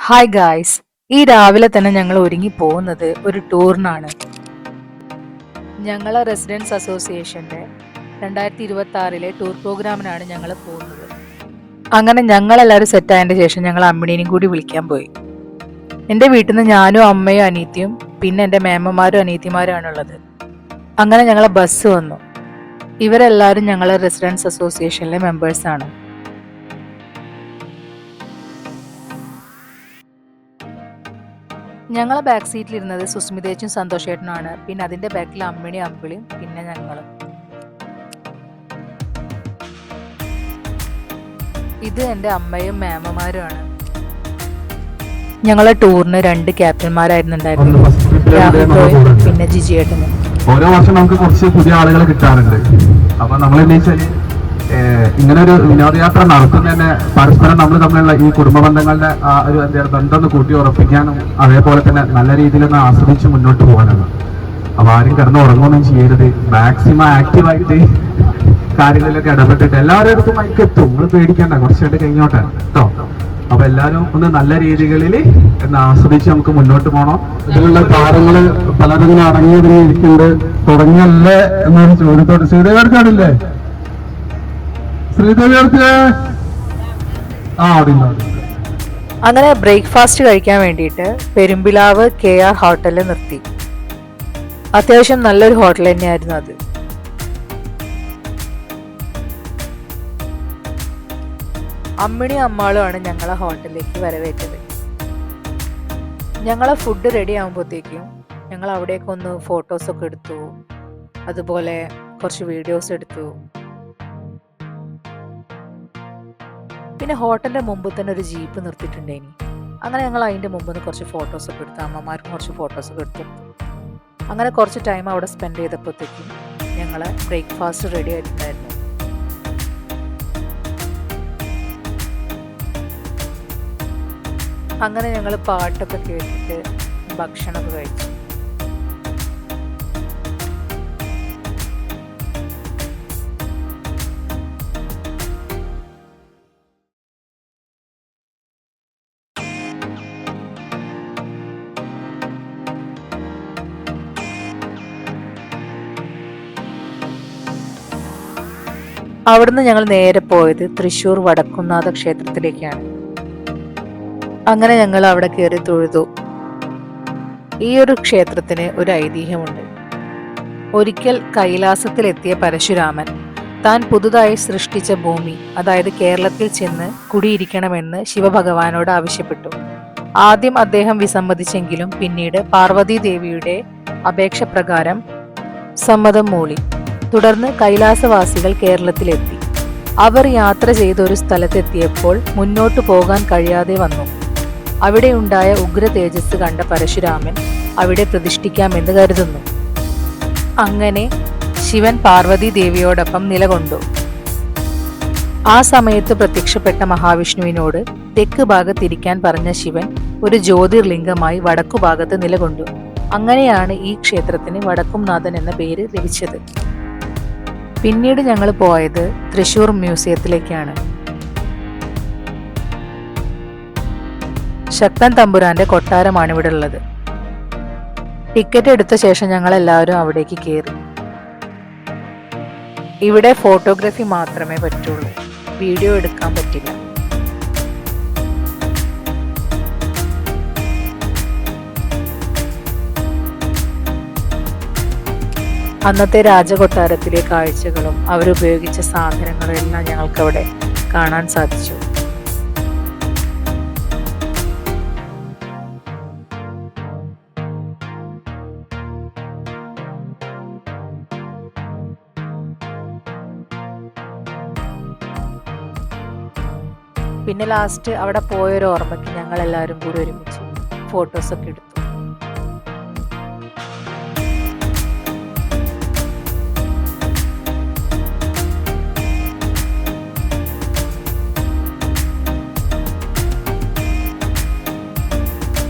Hi guys ഈ രാവിലെ തന്നെ ഞങ്ങൾ ഒരുങ്ങി പോകുന്നത് ഒരു ടൂറിനാണ് ഞങ്ങളെ റെസിഡൻസ് അസോസിയേഷന്റെ രണ്ടായിരത്തി ഇരുപത്തി ആറിലെ ടൂർ പ്രോഗ്രാമിനാണ് ഞങ്ങൾ പോകുന്നത്. അങ്ങനെ ഞങ്ങളെല്ലാവരും സെറ്റായതിന്റെ ശേഷം ഞങ്ങൾ അമ്മിണീനെയും കൂടി വിളിക്കാൻ പോയി. എന്റെ വീട്ടിൽ നിന്ന് ഞാനും അമ്മയും അനീത്തിയും പിന്നെ എന്റെ മേമ്മമാരും ഉള്ളത് അങ്ങനെ ഞങ്ങളെ ബസ് വന്നു. ഇവരെല്ലാവരും ഞങ്ങളെ റെസിഡൻസ് അസോസിയേഷനിലെ മെമ്പേഴ്സാണ് ഞങ്ങളെ ബാക്ക് സീറ്റിൽ സീറ്റിലിരുന്നത് സുസ്മിതേച്ചും സന്തോഷേട്ടനുമാണ്. പിന്നെ അതിന്റെ ബാക്കിൽ അമ്മിണിയും അമ്പിളിയും പിന്നെ ഞങ്ങളും. ഇത് എന്റെ അമ്മയും മേമമാരുമാണ്. ഞങ്ങളെ ടൂറിന് രണ്ട് ക്യാപ്റ്റന്മാരായിരുന്നു ഉണ്ടായിരുന്നത് രാഹുൽ പിന്നെ ജിജിയേട്ടനും ഓരോ വർഷം നമുക്ക് കുറച്ച് പുതിയ ആളുകൾ കിട്ടാറുണ്ട്. അപ്പൊ നമ്മൾ എന്താ വെച്ചാൽ ഏഹ് ഇങ്ങനെ ഒരു വിനോദയാത്ര നടത്തുന്ന തന്നെ പരസ്പരം നമ്മൾ തമ്മിലുള്ള ഈ കുടുംബ ബന്ധങ്ങളുടെ ആ ഒരു എന്താ ബന്ധം കൂട്ടി ഉറപ്പിക്കാനും അതേപോലെ തന്നെ നല്ല രീതിയിൽ ഒന്ന് ആസ്വദിച്ച് മുന്നോട്ട് പോകാനാണ്. അപ്പൊ ആരും കിടന്ന് ഉറങ്ങുകയൊന്നും ചെയ്യരുത്. മാക്സിമം ആക്റ്റീവായിട്ട് കാര്യങ്ങളിലൊക്കെ ഇടപെട്ടിട്ട് എല്ലാവരുടെ അടുത്തും മൈക്ക് എത്തും. നിങ്ങൾ പേടിക്കണ്ട കുറച്ചായിട്ട് കഴിഞ്ഞോട്ടെ കേട്ടോ? അപ്പൊ എല്ലാവരും ഒന്ന് നല്ല രീതികളിൽ എന്ന് ആസ്വദിച്ച് നമുക്ക് മുന്നോട്ട് പോകണം ഇതിലുള്ള താരങ്ങൾ പലരും ഇങ്ങനെ ഇരിക്കുന്നുണ്ട് തുടങ്ങിയല്ലേ എന്നൊരു ചോദ്യത്തോട് ശ്രീദേവിയർക്കാടില്ലേ അങ്ങനെ ബ്രേക്ക്ഫാസ്റ്റ് കഴിക്കാൻ വേണ്ടിയിട്ട് പെരുമ്പിലാവ് കെ ആർ ഹോട്ടലിൽ നിർത്തി. അത്യാവശ്യം നല്ലൊരു ഹോട്ടൽ തന്നെയായിരുന്നു അത്. അമ്മിണി അമ്മാളുമാണ് ഞങ്ങളെ ഹോട്ടലിലേക്ക് വരവേറ്റത്. ഞങ്ങളെ ഫുഡ് റെഡി ആകുമ്പോഴത്തേക്കും ഞങ്ങൾ അവിടേക്കൊന്ന് ഫോട്ടോസൊക്കെ എടുത്തു. അതുപോലെ കുറച്ച് വീഡിയോസ് എടുത്തു. പിന്നെ ഹോട്ടലിന്റെ മുമ്പ് തന്നെ ഒരു ജീപ്പ് നിർത്തിയിട്ടുണ്ടേനി. അങ്ങനെ ഞങ്ങൾ അതിന്റെ മുമ്പ് നിന്ന് കുറച്ച് ഫോട്ടോസ് ഒക്കെ എടുത്തു അമ്മമാർക്കും കുറച്ച് ഫോട്ടോസ് ഒക്കെ എടുത്തു. അങ്ങനെ കുറച്ച് ടൈം അവിടെ സ്പെൻഡ് ചെയ്തപ്പോഴത്തേക്കും ഞങ്ങൾ ബ്രേക്ക്ഫാസ്റ്റ് റെഡി ആയിട്ടുണ്ടായിരുന്നു. അങ്ങനെ ഞങ്ങൾ പാട്ടൊക്കെ കേട്ടിട്ട് ഭക്ഷണമൊക്കെ കഴിച്ചു. അവിടുന്ന് ഞങ്ങൾ നേരെ പോയത് തൃശൂർ വടക്കുന്നാഥ ക്ഷേത്രത്തിലേക്കാണ്. അങ്ങനെ ഞങ്ങൾ അവിടെ കയറി തൊഴുതു. ഈ ഒരു ക്ഷേത്രത്തിന് ഒരു ഐതിഹ്യമുണ്ട്. ഒരിക്കൽ കൈലാസത്തിലെത്തിയ പരശുരാമൻ താൻ പുതുതായി സൃഷ്ടിച്ച ഭൂമി അതായത് കേരളത്തിൽ ചെന്ന് കുടിയിരിക്കണമെന്ന് ശിവഭഗവാനോട് ആവശ്യപ്പെട്ടു. ആദ്യം അദ്ദേഹം വിസമ്മതിച്ചെങ്കിലും പിന്നീട് പാർവതി ദേവിയുടെ അപേക്ഷ പ്രകാരം സമ്മതം മൂളി. തുടർന്ന് കൈലാസവാസികൾ കേരളത്തിലെത്തി. അവർ യാത്ര ചെയ്ത ഒരു സ്ഥലത്തെത്തിയപ്പോൾ മുന്നോട്ടു പോകാൻ കഴിയാതെ വന്നു. അവിടെയുണ്ടായ ഉഗ്ര തേജസ് കണ്ട പരശുരാമൻ അവിടെ പ്രതിഷ്ഠിക്കാമെന്ന് കരുതുന്നു. അങ്ങനെ ശിവൻ പാർവതി ദേവിയോടൊപ്പം നിലകൊണ്ടു. ആ സമയത്ത് പ്രത്യക്ഷപ്പെട്ട മഹാവിഷ്ണുവിനോട് തെക്ക് ഭാഗത്തിരിക്കാൻ പറഞ്ഞ ശിവൻ ഒരു ജ്യോതിർലിംഗമായി വടക്കു ഭാഗത്ത് നിലകൊണ്ടു. അങ്ങനെയാണ് ഈ ക്ഷേത്രത്തിന് വടക്കുംനാഥൻ എന്ന പേര് ലഭിച്ചത്. പിന്നീട് ഞങ്ങൾ പോയത് തൃശൂർ മ്യൂസിയത്തിലേക്കാണ്. ശക്തൻ തമ്പുരാന്റെ കൊട്ടാരമാണ് ഇവിടെ ഉള്ളത്. ടിക്കറ്റ് എടുത്ത ശേഷം ഞങ്ങൾ എല്ലാവരും അവിടേക്ക് കയറി. ഇവിടെ ഫോട്ടോഗ്രാഫി മാത്രമേ പറ്റുള്ളൂ. വീഡിയോ എടുക്കാൻ പറ്റില്ല. അന്നത്തെ രാജകൊട്ടാരത്തിലെ കാഴ്ചകളും അവരുപയോഗിച്ച സാധനങ്ങളും എല്ലാം ഞങ്ങൾക്കവിടെ കാണാൻ സാധിച്ചു. പിന്നെ ലാസ്റ്റ് അവിടെ പോയൊരു ഓർമ്മയ്ക്ക് ഞങ്ങൾ എല്ലാവരും കൂടി ഒരുമിച്ച് ഫോട്ടോസൊക്കെ എടുത്തു.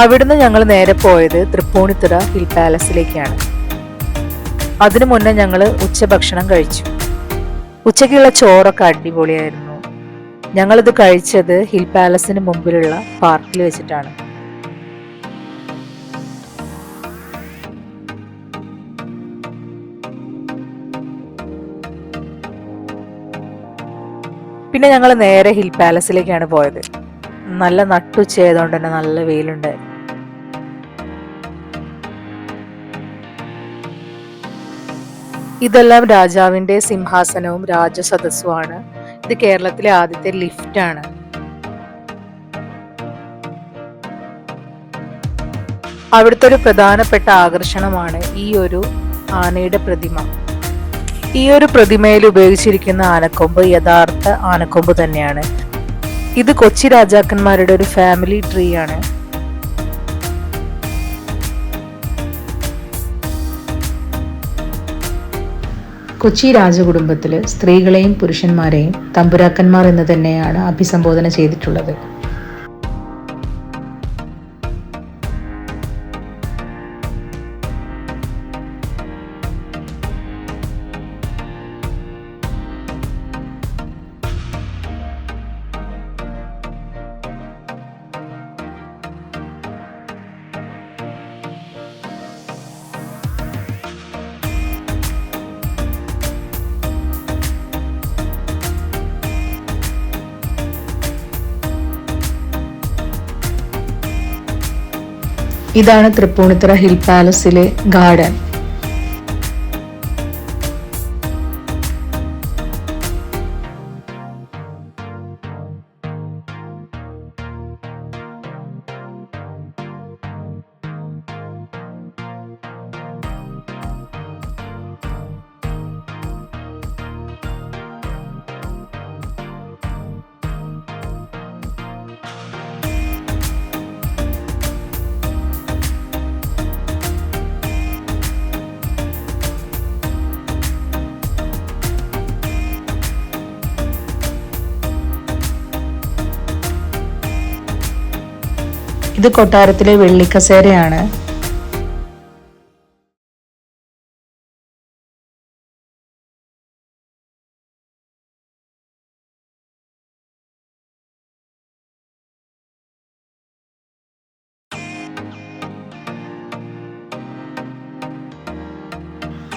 അവിടുന്ന് ഞങ്ങൾ നേരെ പോയത് തൃപ്പൂണിത്തുറ ഹിൽ പാലസിലേക്കാണ്. അതിനു മുന്നേ ഞങ്ങൾ ഉച്ചഭക്ഷണം കഴിച്ചു. ഉച്ചയ്ക്കുള്ള ചോറൊക്കെ അടിപൊളിയായിരുന്നു. ഞങ്ങളിത് കഴിച്ചത് ഹിൽ പാലസിന് മുമ്പിലുള്ള പാർക്കിൽ വെച്ചിട്ടാണ്. പിന്നെ ഞങ്ങൾ നേരെ ഹിൽ പാലസിലേക്കാണ് പോയത്. നല്ല നട്ടുച്ചയായതുകൊണ്ട് തന്നെ നല്ല വെയിലുണ്ട്. ഇതെല്ലാം രാജാവിന്റെ സിംഹാസനവും രാജസദസ്സുമാണ്. ഇത് കേരളത്തിലെ ആദ്യത്തെ ലിഫ്റ്റാണ് അവിടുത്തെ ഒരു പ്രധാനപ്പെട്ട ആകർഷണമാണ് ഈ ഒരു ആനയുടെ പ്രതിമ. ഈ ഒരു പ്രതിമയിൽ ഉപയോഗിച്ചിരിക്കുന്ന ആനക്കൊമ്പ് യഥാർത്ഥ ആനക്കൊമ്പ് തന്നെയാണ്. ഇത് കൊച്ചി രാജാക്കന്മാരുടെ ഒരു ഫാമിലി ട്രീ ആണ്. കൊച്ചി രാജകുടുംബത്തിൽ സ്ത്രീകളെയും പുരുഷന്മാരെയും തമ്പുരാക്കന്മാർ എന്ന് തന്നെയാണ് അഭിസംബോധന ചെയ്തിട്ടുള്ളത്. ഇതാണ് തൃപ്പൂണിത്തുറ ഹിൽ പാലസിലെ ഗാർഡൻ. കൊട്ടാരത്തിലെ വെള്ളിക്കസേരയാണ്.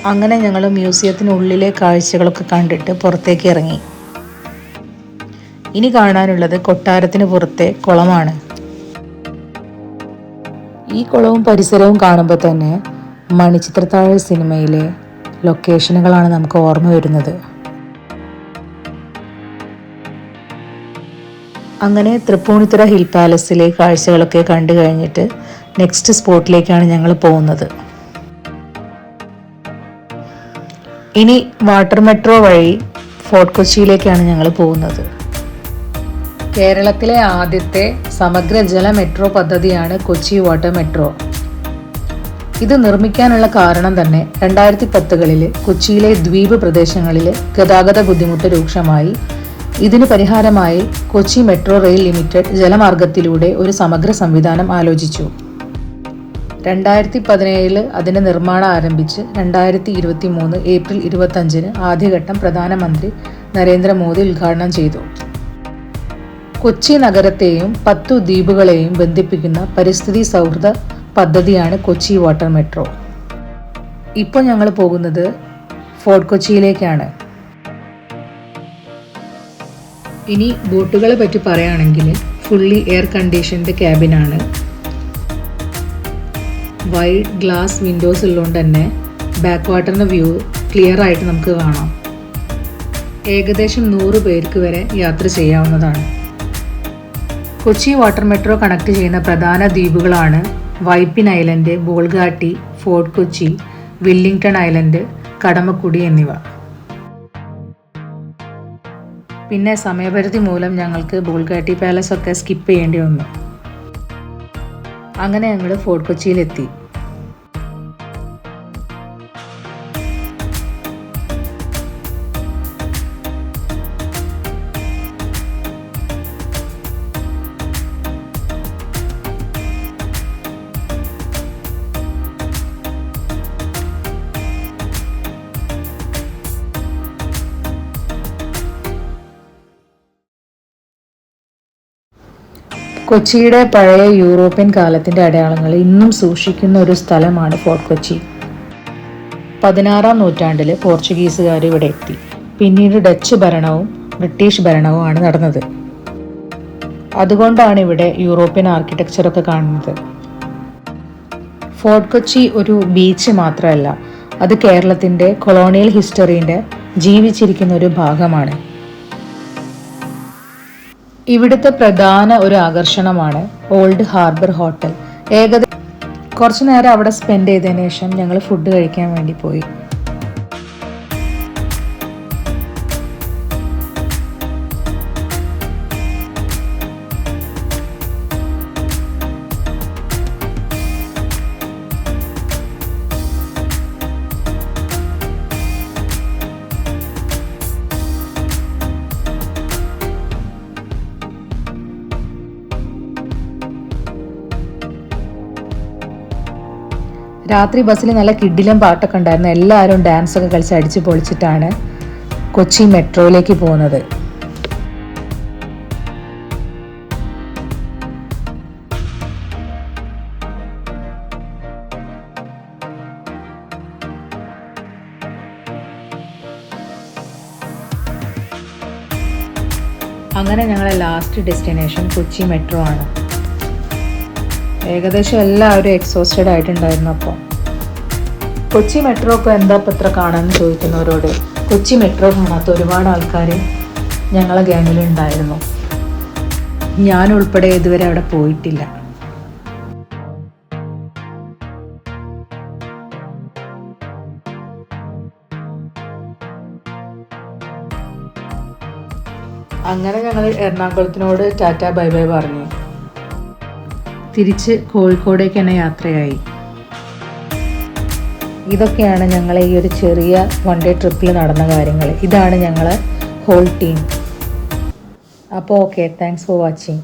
അങ്ങനെ ഞങ്ങൾ മ്യൂസിയത്തിനുള്ളിലെ കാഴ്ചകളൊക്കെ കണ്ടിട്ട് പുറത്തേക്ക് ഇറങ്ങി. ഇനി കാണാനുള്ളത് കൊട്ടാരത്തിന് പുറത്തെ കുളമാണ്. ഈ കുളവും പരിസരവും കാണുമ്പോൾ തന്നെ മണിച്ചിത്രത്താഴ് സിനിമയിലെ ലൊക്കേഷനുകളാണ് നമുക്ക് ഓർമ്മ വരുന്നത്. അങ്ങനെ തൃപ്പൂണിത്തുറ ഹിൽ പാലസിലെ കാഴ്ചകളൊക്കെ കണ്ടു കഴിഞ്ഞിട്ട് നെക്സ്റ്റ് സ്പോട്ടിലേക്കാണ് ഞങ്ങൾ പോകുന്നത്. ഇനി വാട്ടർ മെട്രോ വഴി ഫോർട്ട് കൊച്ചിയിലേക്കാണ് ഞങ്ങൾ പോകുന്നത്. കേരളത്തിലെ ആദ്യത്തെ സമഗ്ര ജല മെട്രോ പദ്ധതിയാണ് കൊച്ചി വാട്ടർ മെട്രോ. ഇത് നിർമ്മിക്കാനുള്ള കാരണം തന്നെ രണ്ടായിരത്തി പത്തുകളിൽ കൊച്ചിയിലെ ദ്വീപ് പ്രദേശങ്ങളിൽ ഗതാഗത ബുദ്ധിമുട്ട് രൂക്ഷമായി. ഇതിന് പരിഹാരമായി കൊച്ചി മെട്രോ റെയിൽ ലിമിറ്റഡ് ജലമാർഗത്തിലൂടെ ഒരു സമഗ്ര സംവിധാനം ആലോചിച്ചു. രണ്ടായിരത്തി പതിനേഴിൽ അതിന്റെ നിർമ്മാണം ആരംഭിച്ച് രണ്ടായിരത്തി ഇരുപത്തി മൂന്ന് ഏപ്രിൽ ഇരുപത്തഞ്ചിന് ആദ്യഘട്ടം പ്രധാനമന്ത്രി നരേന്ദ്രമോദി ഉദ്ഘാടനം ചെയ്തു. കൊച്ചി നഗരത്തെയും പത്തു ദ്വീപുകളെയും ബന്ധിപ്പിക്കുന്ന പരിസ്ഥിതി സൗഹൃദ പദ്ധതിയാണ് കൊച്ചി വാട്ടർ മെട്രോ. ഇപ്പോൾ ഞങ്ങൾ പോകുന്നത് ഫോർട്ട് കൊച്ചിയിലേക്കാണ്. ഇനി ബോട്ടുകളെ പറ്റി പറയുകയാണെങ്കിൽ ഫുള്ളി എയർ കണ്ടീഷൻഡ് ക്യാബിനാണ് വൈഡ് ഗ്ലാസ് വിൻഡോസ് ഉള്ളതുകൊണ്ട് തന്നെ ബാക്ക് വാട്ടറിന്റെ വ്യൂ ക്ലിയർ ആയിട്ട് നമുക്ക് കാണാം. ഏകദേശം നൂറ് പേർക്ക് വരെ യാത്ര ചെയ്യാവുന്നതാണ്. കൊച്ചി വാട്ടർ മെട്രോ കണക്ട് ചെയ്യുന്ന പ്രധാന ദ്വീപുകളാണ് Vypin island Bolgatty fort Kochi Willingdon island Kadamakudy എന്നിവ. പിന്നെ സമയപരിധി മൂലം ഞങ്ങൾക്ക് ബോൾഗാട്ടി പാലസ് ഒക്കെ സ്കിപ്പ് ചെയ്യേണ്ടി വന്നു. അങ്ങനെ ഞങ്ങൾ ഫോർട്ട് കൊച്ചിയിലെത്തി. കൊച്ചിയുടെ പഴയ യൂറോപ്യൻ കാലത്തിന്റെ അടയാളങ്ങൾ ഇന്നും സൂക്ഷിക്കുന്ന ഒരു സ്ഥലമാണ് ഫോർട്ട് കൊച്ചി. പതിനാറാം നൂറ്റാണ്ടിൽ പോർച്ചുഗീസുകാർ ഇവിടെ എത്തി. പിന്നീട് ഡച്ച് ഭരണവും ബ്രിട്ടീഷ് ഭരണവും ആണ് നടന്നത്. അതുകൊണ്ടാണ് ഇവിടെ യൂറോപ്യൻ ആർക്കിടെക്ചറൊക്കെ കാണുന്നത്. ഫോർട്ട് കൊച്ചി ഒരു ബീച്ച് മാത്രമല്ല അത് കേരളത്തിന്റെ കൊളോണിയൽ ഹിസ്റ്ററിന്റെ ജീവിച്ചിരിക്കുന്ന ഒരു ഭാഗമാണ്. ഇവിടുത്തെ പ്രധാന ഒരു ആകർഷണമാണ് ഓൾഡ് ഹാർബർ ഹോട്ടൽ. ഏകദേശം കുറച്ചു നേരം അവിടെ സ്പെൻഡ് ചെയ്തതിന് ശേഷം ഞങ്ങൾ ഫുഡ് കഴിക്കാൻ വേണ്ടി പോയി. രാത്രി ബസ്സിൽ നല്ല കിഡിലും പാട്ടൊക്കെ ഉണ്ടായിരുന്നു. എല്ലാവരും ഡാൻസ് ഒക്കെ കളിച്ച് അടിച്ച് പൊളിച്ചിട്ടാണ് കൊച്ചി മെട്രോയിലേക്ക് പോകുന്നത്. അങ്ങനെ ഞങ്ങളെ ലാസ്റ്റ് ഡെസ്റ്റിനേഷൻ കൊച്ചി മെട്രോ ആണ്. ഏകദേശം എല്ലാവരും എക്സോസ്റ്റഡ് ആയിട്ടുണ്ടായിരുന്നു അപ്പോൾ കൊച്ചി മെട്രോ ഒക്കെ എന്താ ഇപ്പം ഇത്ര കാണാമെന്ന് ചോദിക്കുന്നവരോട്? കൊച്ചി മെട്രോ കാണാത്ത ഒരുപാട് ആൾക്കാർ ഞങ്ങളെ ഗ്യാങ്ങിൽ ഉണ്ടായിരുന്നു. ഞാൻ ഉൾപ്പെടെ ഇതുവരെ അവിടെ പോയിട്ടില്ല. അങ്ങനെ ഞങ്ങൾ എറണാകുളത്തിനോട് ടാറ്റ ബൈ ബൈ പറഞ്ഞു. തിരിച്ച് കോഴിക്കോടേക്ക് തന്നെ യാത്രയായി. ഇതൊക്കെയാണ് ഞങ്ങളെ ഈ ഒരു ചെറിയ വൺ ഡേ ട്രിപ്പിൽ നടന്ന കാര്യങ്ങൾ ഇതാണ് ഞങ്ങൾ ഹോൾ ടീം അപ്പോൾ ഓക്കെ താങ്ക്സ് ഫോർ വാച്ചിങ്